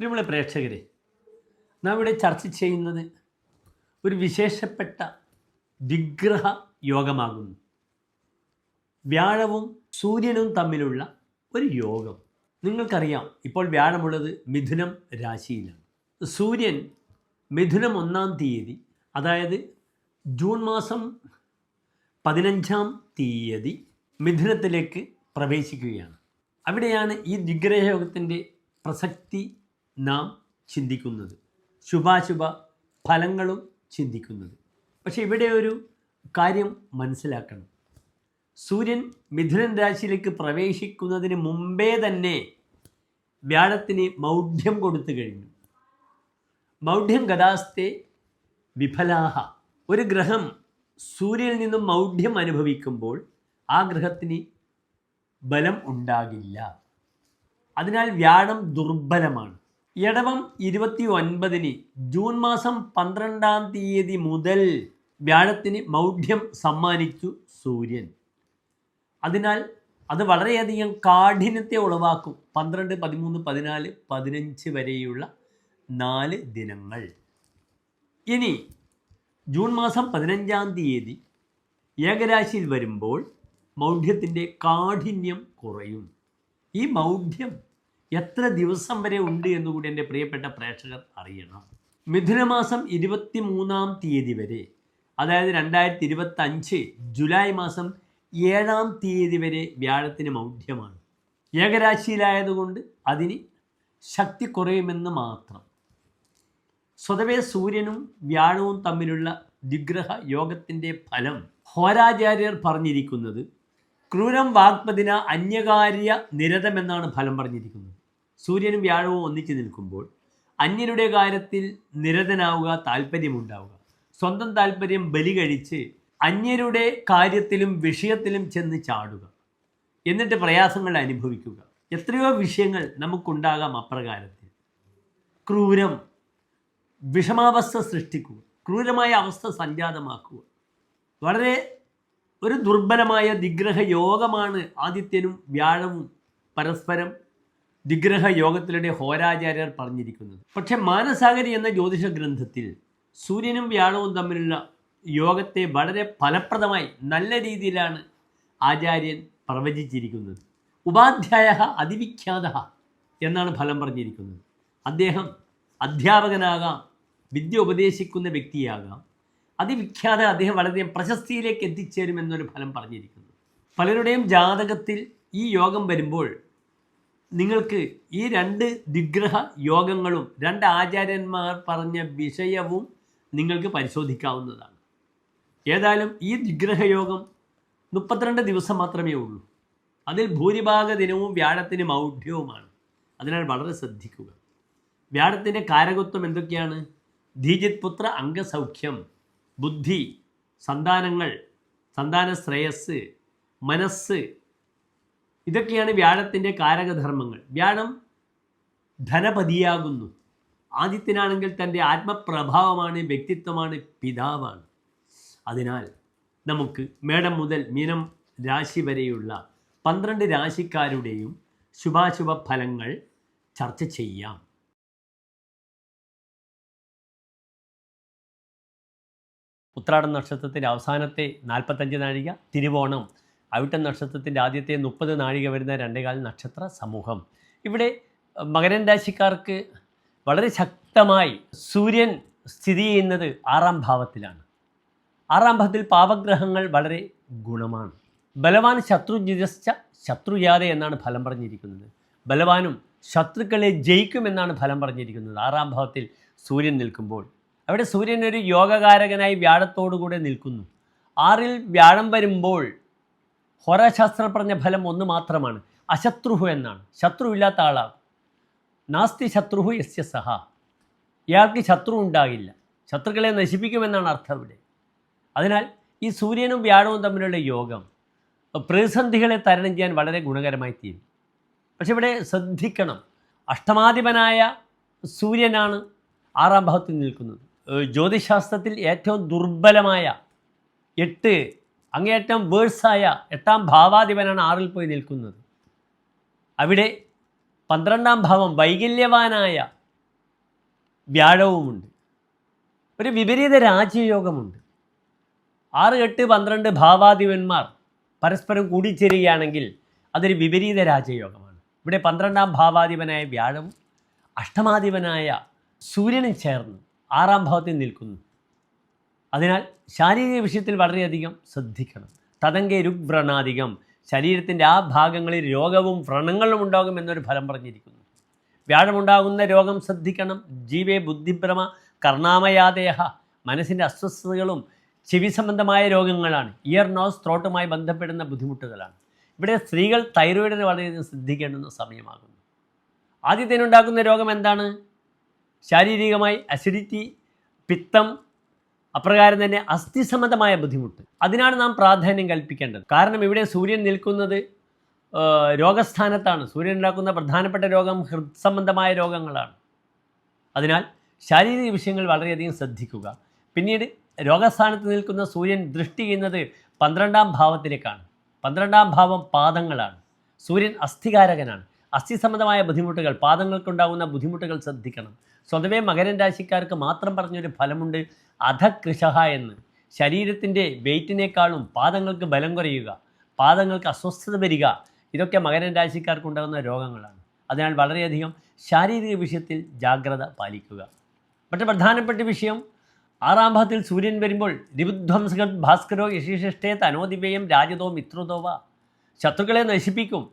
പ്രിയമുള്ള പ്രേക്ഷകരെ നാം ഇവിടെ ചർച്ച ചെയ്യുന്നത് ഒരു വിശേഷപ്പെട്ട വിഗ്രഹ യോഗമാകുന്നു. വ്യാഴവും സൂര്യനും തമ്മിലുള്ള ഒരു യോഗം. നിങ്ങൾക്കറിയാം ഇപ്പോൾ വ്യാഴമുള്ളത് മിഥുനം രാശിയിലാണ്. സൂര്യൻ മിഥുനം ഒന്നാം തീയതി അതായത് ജൂൺ മാസം പതിനഞ്ചാം തീയതി മിഥുനത്തിലേക്ക് പ്രവേശിക്കുകയാണ്. അവിടെയാണ് ഈ ദിഗ്രഹയോഗത്തിന്റെ പ്രസക്തി നാം ചിന്തിക്കുന്നത്. ശുഭാശുഭ ഫലങ്ങളും ചിന്തിക്കുന്നത്. പക്ഷേ ഇവിടെ ഒരു കാര്യം മനസ്സിലാക്കണം. സൂര്യൻ മിഥുനൻ രാശിയിലേക്ക് പ്രവേശിക്കുന്നതിന് മുമ്പേ തന്നെ വ്യാഴത്തിന് മൗഢ്യം കൊടുത്തു കഴിഞ്ഞു. മൗഢ്യം ഗതാസ്തെ വിഫലാഹ. ഒരു ഗ്രഹം സൂര്യനിൽ നിന്നും മൗഢ്യം അനുഭവിക്കുമ്പോൾ ആ ഗ്രഹത്തിന് ബലം ഉണ്ടാകില്ല. അതിനാൽ വ്യാഴം ദുർബലമാണ്. ഇടവം ഇരുപത്തി ഒൻപതിന് ജൂൺ മാസം പന്ത്രണ്ടാം തീയതി മുതൽ വ്യാഴത്തിന് മൗഢ്യം സമ്മാനിച്ചു സൂര്യൻ. അതിനാൽ അത് വളരെയധികം കാഠിന്യത്തെ ഉളവാക്കും. പന്ത്രണ്ട് പതിമൂന്ന് പതിനാല് പതിനഞ്ച് വരെയുള്ള നാല് ദിനങ്ങൾ. ഇനി ജൂൺ മാസം പതിനഞ്ചാം തീയതി ഏകരാശിയിൽ വരുമ്പോൾ മൗഢ്യത്തിന്റെ കാഠിന്യം കുറയും. ഈ മൗഢ്യം എത്ര ദിവസം വരെ ഉണ്ട് എന്നുകൂടി എന്റെ പ്രിയപ്പെട്ട പ്രേക്ഷകർ അറിയണം. മിഥുനമാസം ഇരുപത്തി മൂന്നാം തീയതി വരെ അതായത് രണ്ടായിരത്തി ഇരുപത്തഞ്ച് ജൂലൈ മാസം ഏഴാം തീയതി വരെ വ്യാഴത്തിന് മൗഢ്യമാണ്. ഏകരാശിയിലായതുകൊണ്ട് അതിന് ശക്തി കുറയുമെന്ന് മാത്രം. സ്വതവേ സൂര്യനും വ്യാഴവും തമ്മിലുള്ള ദിഗ്രഹ യോഗത്തിന്റെ ഫലം ഹോരാചാര്യർ പറഞ്ഞിരിക്കുന്നത് ക്രൂരം വാഗ്പതിന അന്യകാര്യ നിരതമെന്നാണ് ഫലം പറഞ്ഞിരിക്കുന്നത്. സൂര്യനും വ്യാഴവും ഒന്നിച്ചു നിൽക്കുമ്പോൾ അന്യരുടെ കാര്യത്തിൽ നിരതനാവുക താല്പര്യമുണ്ടാവുക സ്വന്തം താല്പര്യം ബലി കഴിച്ച് അന്യരുടെ കാര്യത്തിലും വിഷയത്തിലും ചെന്ന് ചാടുക. എന്നിട്ട് പ്രയാസങ്ങൾ അനുഭവിക്കുക. എത്രയോ വിഷയങ്ങൾ നമുക്കുണ്ടാകാം അപ്രകാരത്തിൽ. ക്രൂരം വിഷമാവസ്ഥ സൃഷ്ടിക്കുക. ക്രൂരമായ അവസ്ഥ സംജാതമാക്കുക. വളരെ ഒരു ദുർബലമായ നിഗ്രഹ യോഗമാണ് ആദിത്യനും വ്യാഴവും പരസ്പരം ദിഗ്രഹ യോഗത്തിലൂടെ ഹോരാചാര്യർ പറഞ്ഞിരിക്കുന്നത്. പക്ഷെ മാനസാഗരി എന്ന ജ്യോതിഷ ഗ്രന്ഥത്തിൽ സൂര്യനും വ്യാഴവും തമ്മിലുള്ള യോഗത്തെ വളരെ ഫലപ്രദമായി നല്ല രീതിയിലാണ് ആചാര്യൻ പ്രവചിച്ചിരിക്കുന്നത്. ഉപാധ്യായ അതിവിഖ്യാത എന്നാണ് ഫലം പറഞ്ഞിരിക്കുന്നത്. അദ്ദേഹം അധ്യാപകനാകാം വിദ്യ ഉപദേശിക്കുന്ന വ്യക്തിയാകാം. അതിവിഖ്യാത അദ്ദേഹം വളരെ പ്രശസ്തിയിലേക്ക് എത്തിച്ചേരുമെന്നൊരു ഫലം പറഞ്ഞിരിക്കുന്നു. പലരുടെയും ജാതകത്തിൽ ഈ യോഗം വരുമ്പോൾ നിങ്ങൾക്ക് ഈ രണ്ട് ദിഗ്രഹ യോഗങ്ങളും രണ്ട് ആചാര്യന്മാർ പറഞ്ഞ വിഷയവും നിങ്ങൾക്ക് പരിശോധിക്കാവുന്നതാണ്. ഏതായാലും ഈ ദിഗ്രഹ യോഗം മുപ്പത്തിരണ്ട് ദിവസം മാത്രമേ ഉള്ളൂ. അതിൽ ഭൂരിഭാഗ ദിനവും വ്യാഴത്തിന് മൗഢ്യവുമാണ്. അതിനാൽ വളരെ ശ്രദ്ധിക്കുക. വ്യാഴത്തിന്റെ കാരകത്വം എന്തൊക്കെയാണ്? ധീജിത് പുത്ര അംഗസൗഖ്യം ബുദ്ധി സന്താനങ്ങൾ സന്താന ശ്രേയസ് മനസ്സ് ഇതൊക്കെയാണ് വ്യാഴത്തിന്റെ കാരകധർമ്മങ്ങൾ. വ്യാഴം ധനപതിയാകുന്നു. ആദിത്യനാണെങ്കിൽ തന്റെ ആത്മപ്രഭാവമാണ് വ്യക്തിത്വമാണ് പിതാവാണ്. അതിനാൽ നമുക്ക് മേടം മുതൽ മീനം രാശി വരെയുള്ള പന്ത്രണ്ട് രാശിക്കാരുടെയും ശുഭാശുഭ ഫലങ്ങൾ ചർച്ച ചെയ്യാം. ഉത്രാടം നക്ഷത്രത്തിന്റെ അവസാനത്തെ നാൽപ്പത്തഞ്ച് നാഴിക തിരുവോണം. അവിട്ടം നക്ഷത്രത്തിന്റെ ആദ്യത്തെ മുപ്പത് നാഴിക വരുന്ന രണ്ടേകാൽ നക്ഷത്ര സമൂഹം. ഇവിടെ മകരൻ രാശിക്കാർക്ക് വളരെ ശക്തമായി സൂര്യൻ സ്ഥിതി ചെയ്യുന്നത് ആറാം ഭാവത്തിലാണ്. ആറാം ഭാവത്തിൽ പാവഗ്രഹങ്ങൾ വളരെ ഗുണമാണ്. ബലവാൻ ശത്രുജിതശ്ച ശത്രുജാത എന്നാണ് ഫലം പറഞ്ഞിരിക്കുന്നത്. ബലവാനും ശത്രുക്കളെ ജയിക്കുമെന്നാണ് ഫലം പറഞ്ഞിരിക്കുന്നത് ആറാം ഭാവത്തിൽ സൂര്യൻ നിൽക്കുമ്പോൾ. അവിടെ സൂര്യൻ ഒരു യോഗകാരകനായി വ്യാഴത്തോടുകൂടെ നിൽക്കുന്നു. ആറിൽ വ്യാഴം വരുമ്പോൾ ഹോരാശാസ്ത്രം പറഞ്ഞ ഫലം ഒന്ന് മാത്രമാണ്. അശത്രുഹു എന്നാണ്. ശത്രു ഇല്ലാത്ത ആളാണ് നാസ്തി ശത്രുഹു യസ്യ സഹ. ഇയാൾക്ക് ശത്രു ഉണ്ടാകില്ല. ശത്രുക്കളെ നശിപ്പിക്കുമെന്നാണ് അർത്ഥം ഇവിടെ. അതിനാൽ ഈ സൂര്യനും വ്യാഴവും തമ്മിലുള്ള യോഗം പ്രതിസന്ധികളെ തരണം ചെയ്യാൻ വളരെ ഗുണകരമായി തീരും. പക്ഷെ ഇവിടെ ശ്രദ്ധിക്കണം. അഷ്ടമാധിപനായ സൂര്യനാണ് ആറാം ഭാവത്തിൽ നിൽക്കുന്നത്. ജ്യോതിശാസ്ത്രത്തിൽ ഏറ്റവും ദുർബലമായ എട്ട് അങ്ങേയറ്റം വേഴ്സായ എട്ടാം ഭാവാധിപനാണ് ആറിൽ പോയി നിൽക്കുന്നത്. അവിടെ പന്ത്രണ്ടാം ഭാവം വൈകല്യവാനായ വ്യാഴവുമുണ്ട്. ഒരു വിപരീത രാജ്യയോഗമുണ്ട്. ആറ് എട്ട് പന്ത്രണ്ട് ഭാവാധിപന്മാർ പരസ്പരം കൂടിച്ചേരുകയാണെങ്കിൽ അതൊരു വിപരീത രാജയോഗമാണ് ഇവിടെ പന്ത്രണ്ടാം ഭാവാധിപനായ വ്യാഴവും അഷ്ടമാധിപനായ സൂര്യനും ചേർന്ന് ആറാം ഭാവത്തിൽ നിൽക്കുന്നു. അതിനാൽ ശാരീരിക വിഷയത്തിൽ വളരെയധികം ശ്രദ്ധിക്കണം. തതങ്കെ രുഗ്വ്രണാധികം ശരീരത്തിന്റെ ആ ഭാഗങ്ങളിൽ രോഗവും വ്രണങ്ങളും ഉണ്ടാകും എന്നൊരു ഫലം പറഞ്ഞിരിക്കുന്നു. വ്യാഴമുണ്ടാകുന്ന രോഗം ശ്രദ്ധിക്കണം. ജീവേ ബുദ്ധിഭ്രമ കർണാമയാദേഹ. മനസ്സിന്റെ അസ്വസ്ഥതകളും ചെവി സംബന്ധമായ രോഗങ്ങളാണ്. ഇയർ നോസ് ത്രോട്ടുമായി ബന്ധപ്പെടുന്ന ബുദ്ധിമുട്ടുകളാണ്. ഇവിടെ സ്ത്രീകൾ തൈറോയിഡിന് വളരെയധികം ശ്രദ്ധിക്കേണ്ടുന്ന സമയമാകുന്നു. ആദ്യത്തേനുണ്ടാക്കുന്ന രോഗം എന്താണ്? ശാരീരികമായി അസിഡിറ്റി പിത്തം അപ്രകാരം തന്നെ അസ്ഥി സംബന്ധമായ ബുദ്ധിമുട്ട്. അതിനാണ് നാം പ്രാധാന്യം കൽപ്പിക്കേണ്ടത്. കാരണം ഇവിടെ സൂര്യൻ നിൽക്കുന്നത് രോഗസ്ഥാനത്താണ്. സൂര്യൻ ഉണ്ടാക്കുന്ന പ്രധാനപ്പെട്ട രോഗം ഹൃദ്സംബന്ധമായ രോഗങ്ങളാണ്. അതിനാൽ ശാരീരിക വിഷയങ്ങൾ വളരെയധികം ശ്രദ്ധിക്കുക. പിന്നീട് രോഗസ്ഥാനത്ത് നിൽക്കുന്ന സൂര്യൻ ദൃഷ്ടി ചെയ്യുന്നത് പന്ത്രണ്ടാം ഭാവത്തിലേക്കാണ്. പന്ത്രണ്ടാം ഭാവം പാദങ്ങളാണ്. സൂര്യൻ അസ്ഥികാരകനാണ്. അസ്ഥി സംബന്ധമായ ബുദ്ധിമുട്ടുകൾ പാദങ്ങൾക്കുണ്ടാകുന്ന ബുദ്ധിമുട്ടുകൾ ശ്രദ്ധിക്കണം. സ്വതവേ മകരൻ രാശിക്കാർക്ക് മാത്രം പറഞ്ഞൊരു ഫലമുണ്ട് അധകൃഷഹ എന്ന്. ശരീരത്തിന്റെ വെയിറ്റിനേക്കാളും പാദങ്ങൾക്ക് ബലം കുറയുക പാദങ്ങൾക്ക് അസ്വസ്ഥത വരിക ഇതൊക്കെ മകരൻ രാശിക്കാർക്ക് ഉണ്ടാകുന്ന രോഗങ്ങളാണ്. അതിനാൽ വളരെയധികം ശാരീരിക വിഷയത്തിൽ ജാഗ്രത പാലിക്കുക. മറ്റു പ്രധാനപ്പെട്ട വിഷയം ആറാം ഭാഗത്തിൽ സൂര്യൻ വരുമ്പോൾ രിബുധ്വംസകത് ഭാസ്കരോ യശിഷ്ഠേ തനോദിവ്യം രാജതോ മിത്രതോവ ശത്രുക്കളെ നശിപ്പിക്കും.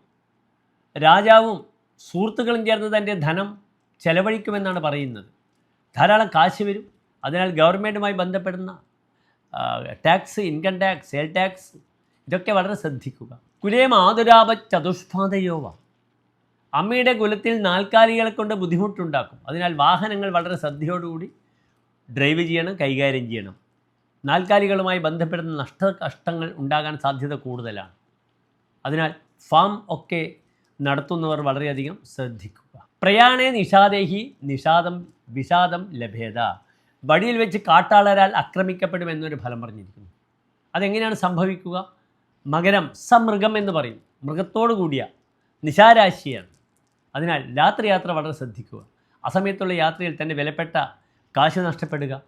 രാജാവും സുഹൃത്തുക്കളും ചേർന്ന് തന്റെ ധനം ചെലവഴിക്കുമെന്നാണ് പറയുന്നത്. ധാരാളം കാശ് വരും. അതിനാൽ ഗവൺമെന്റുമായി ബന്ധപ്പെടുന്ന tax income tax sale tax ഇതൊക്കെ വളരെ ശ്രദ്ധിക്കുക. കുലേ മാതുരാപ ചതുഷ്പാതയോവ. അമ്മയുടെ കുലത്തിൽ നാൽക്കാലികളെ കൊണ്ട് ബുദ്ധിമുട്ടുണ്ടാക്കും. അതിനാൽ വാഹനങ്ങൾ വളരെ ശ്രദ്ധയോടുകൂടി ഡ്രൈവ് ചെയ്യണം കൈകാര്യം ചെയ്യണം. നാൽക്കാലികളുമായി ബന്ധപ്പെടുന്ന നഷ്ട കഷ്ടങ്ങൾ ഉണ്ടാകാൻ സാധ്യത കൂടുതലാണ്. അതിനാൽ ഫാം ഒക്കെ നടത്തുന്നവർ വളരെയധികം ശ്രദ്ധിക്കുക പ്രയാണേ നിഷാദേഹി നിഷാദം വിഷാദം ലഭേത. വഴിയിൽ വെച്ച് കാട്ടാളരാൽ ആക്രമിക്കപ്പെടും എന്നൊരു ഫലം പറഞ്ഞിരിക്കുന്നു. അതെങ്ങനെയാണ് സംഭവിക്കുക? മകരം സമൃഗം എന്ന് പറയും. മൃഗത്തോടു കൂടിയ നിശാരാശിയാണ്. അതിനാൽ രാത്രി യാത്ര വളരെ ശ്രദ്ധിക്കുക. അസമയത്തുള്ള യാത്രയിൽ തന്നെ വിലപ്പെട്ട കാശ് നഷ്ടപ്പെടുക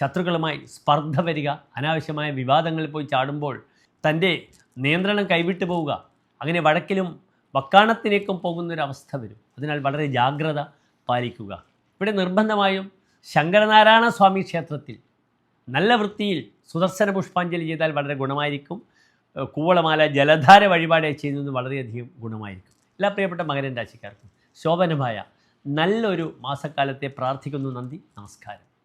ശത്രുക്കളുമായി സ്പർദ്ധ വരിക അനാവശ്യമായ വിവാദങ്ങളിൽ പോയി ചാടുമ്പോൾ തന്റെ നിയന്ത്രണം കൈവിട്ടു പോവുക അങ്ങനെ വഴക്കിലും വക്കാണത്തിലേക്കും പോകുന്നൊരവസ്ഥ വരും. അതിനാൽ വളരെ ജാഗ്രത പാലിക്കുക. ഇവിടെ നിർബന്ധമായും ശങ്കരനാരായണ സ്വാമി ക്ഷേത്രത്തിൽ നല്ല വൃത്തിയിൽ സുദർശന പുഷ്പാഞ്ജലി ചെയ്താൽ വളരെ ഗുണമായിരിക്കും. കൂവളമാല ജലധാര വഴിപാട് ചെയ്യുന്നത് വളരെയധികം ഗുണമായിരിക്കും. എല്ലാ പ്രിയപ്പെട്ട മകരൻ രാശിക്കാർക്കും ശോഭനമായ നല്ലൊരു മാസക്കാലത്തെ പ്രാർത്ഥിക്കുന്നു നന്ദി നമസ്കാരം.